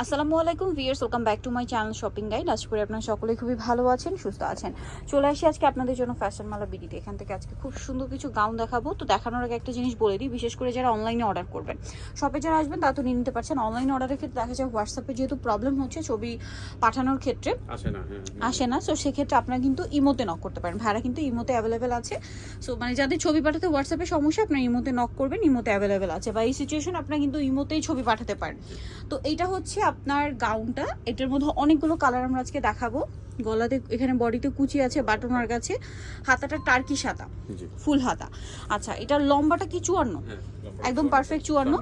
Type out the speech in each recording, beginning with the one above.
আসসালামু আলাইকুম viewers welcome back to my channel shopping guide. আশা করি আপনারা সকলেই খুবই ভালো আছেন সুস্থ আছেন। চলে আসি আজকে আপনাদের জন্য ফ্যাশন মালা বিডিতে। এখান থেকে আজকে খুব সুন্দর কিছু গাউন দেখাবো। তো দেখানোর আগে একটা জিনিস বলে দিই বিশেষ করে যারা অনলাইনে অর্ডার করবেন। শপে যারা আসবেন তা তো নিয়ে নিতে পারছেন। অনলাইনে অর্ডারের ক্ষেত্রে দেখা যায় হোয়াটসঅ্যাপে যেহেতু প্রবলেম হচ্ছে ছবি পাঠানোর ক্ষেত্রে আসে না হ্যাঁ আসে না। সো সেক্ষেত্রে আপনারা কিন্তু ইমোতে নক করতে পারেন। ভাড়া কিন্তু ইমোতে অ্যাভেলেবেল আছে। সো মানে যাদের ছবি পাঠাতে হোয়াটসঅ্যাপে সমস্যা আপনারা ইমোতে নক করবেন ইমোতে অ্যাভেলেবেল আছে। বা এই সিচুয়েশন আপনারা কিন্তু ইমোতেই ছবি পাঠাতে পারেন। তো এইটা হচ্ছে আপনার গাউনটা এটার মধ্যে অনেকগুলো কালার আমরা আজকে দেখাবো। গলাতে এখানে বডিতে কুচি আছে বাটনার কাছে হাতাটা টার্কি সাদা ফুল হাতা। আচ্ছা এটার লম্বাটা কি চুয়ান্ন? হ্যাঁ একদম পারফেক্ট চুয়ান্ন।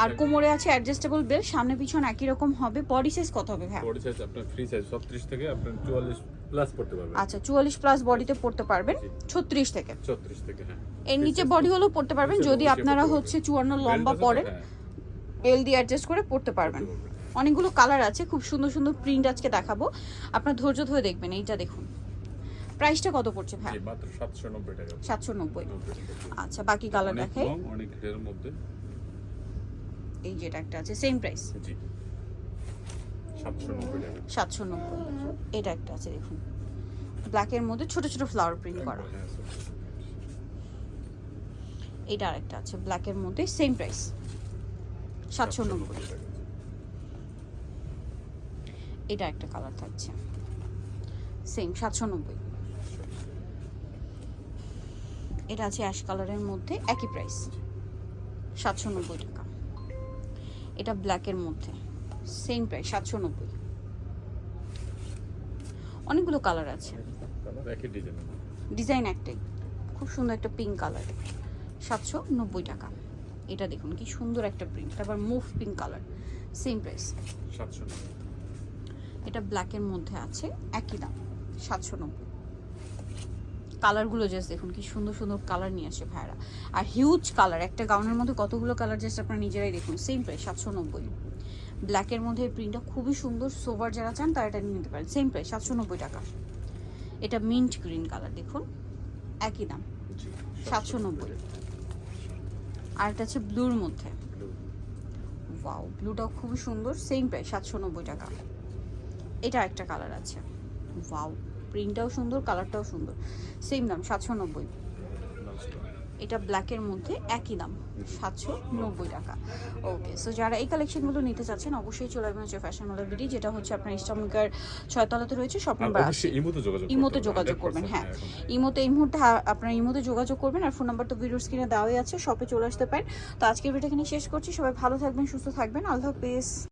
আর কোমরে আছে অ্যাডজাস্টেবল বেল্ট সামনে পিছনে একই রকম হবে। বডি সাইজ কত হবে হ্যাঁ বডি সাইজ আপনার ফ্রি সাইজ 36 থেকে আপনার 44 প্লাস করতে পারবেন। আচ্ছা চুয়াল্লিশ প্লাস বডিতে পড়তে পারবেন জি। ছত্রিশ থেকে। 36 থেকে হ্যাঁ। এর নিচে বডি হলেও পড়তে পারবেন যদি আপনারা হচ্ছে চুয়ান্ন লম্বা হ্যাঁ, বেল দিয়ে অ্যাডজাস্ট করে পড়তে পড়তে পারবেন। অনেকগুলো কালার আছে খুব সুন্দর সুন্দর প্রিন্ট আজকে দেখাবো। আপনার ধৈর্য ধরে দেখবেন এইটা দেখুন। প্রাইসটা কত পড়ছে ভাই? মাত্র 790 টাকা। সাতশো নব্বই। আচ্ছা বাকি কালার দেখাই অনেক এর মধ্যে। এই যেটা একটা আছে সেম প্রাইস জি। 790 টাকা। সাতশো নব্বই। এটা একটা আছে দেখুন। ব্ল্যাকের মধ্যে ছোট ছোট ফ্লাওয়ার প্রিন্ট করা। হ্যাঁ, এটা আরেকটা আছে ব্ল্যাকের মধ্যে সেম প্রাইস সাতশো নব্বই টাকা। এটা একটা কালার থাকছে। সেম সাতশো নব্বই। এটা আছে অ্যাশ কালারের মধ্যে একই প্রাইস সাতশো নব্বই টাকা। এটা ব্ল্যাকের মধ্যে সেম প্রাইস সাতশো নব্বই। অনেকগুলো কালার আছে। ডিজাইন একটাই। খুব সুন্দর একটা পিঙ্ক কালার সাতশো নব্বই টাকা। এটা দেখুন কি সুন্দর একটা প্রিন্ট আবার mauve pink colour same price 790 এটা ব্ল্যাকের মধ্যে আছে একই দাম সাতশো নব্বই। কালারগুলো জাস্ট দেখুন কি সুন্দর সুন্দর কালার নিয়ে আসে ভাইরা আর হিউজ কালার একটা গাউনের মধ্যে কতগুলো কালার জাস্ট আপনারা নিজেরাই দেখুন সেম প্রাইস সাতশো নব্বই। ব্ল্যাকের মধ্যে এই প্রিন্টটা খুবই সুন্দর সোভার যারা চান তারা এটা নিয়ে নিতে পারেন সেম প্রাইস সাতশো নব্বই টাকা। এটা মিন্ট গ্রিন কালার দেখুন একই দাম সাতশো নব্বই। আর এটা আছে ব্লুর মধ্যে। ওয়াও ব্লুটাও খুবই সুন্দর সেম প্রাইস সাতশো নব্বই টাকা। এটা একটা কালার আছে। ওয়াও প্রিন্টটাও সুন্দর কালারটাও সুন্দর। সেম দাম সাতশো নব্বই। এটা ব্ল্যাকের মধ্যে একই দাম সাতশো নব্বই টাকা। ওকে সো যারা এই কালেকশনগুলো নিতে চাচ্ছেন অবশ্যই চলে আসবেন হচ্ছে ফ্যাশন মলের বিডি যেটা হচ্ছে আপনার ইস্টামকার ছয়তলাতে রয়েছে শপ নাম্বার আশি ইমোতে যোগাযোগ করবেন, হ্যাঁ। ইমোতে এই মুহূর্তে আপনার ইমোতে যোগাযোগ করবেন আর ফোন নাম্বার তো ভিডিওর স্ক্রিনে দেওয়াই আছে শপে চলে আসতে পারেন। তো আজকের ভিডিও এখানে শেষ করছি সবাই ভালো থাকবেন সুস্থ থাকবেন আল্লাহ হাফেজ।